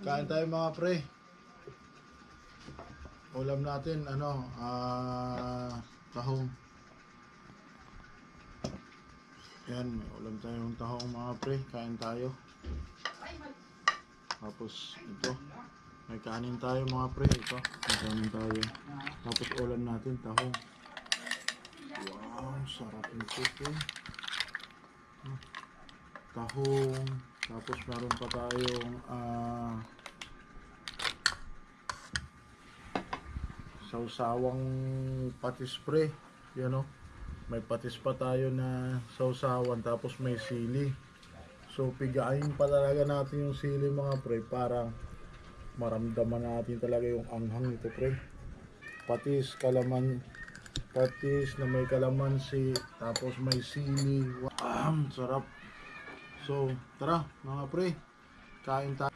Kain tayo mga pre. Ulam natin, ano, ah, tahong. Yan, may ulam tayong tahong mga pre. Kain tayo. Tapos, ito. May kanin tayo mga pre. Ito, may kanin tayo. Tapos ulam natin, tahong. Wow, sarap nito pre. Ah, Tahong. Tapos meron pa tayong ah sausawang patis pre. Yan o. May patis pa tayo na sausawan tapos may sili. So pigain pa talaga natin yung sili mga pre para maramdaman natin talaga yung anghang nito pre. Patis, kalaman, patis na may kalamansi, tapos may sili. Wow, sarap. So, tara mga pre, kain tayo.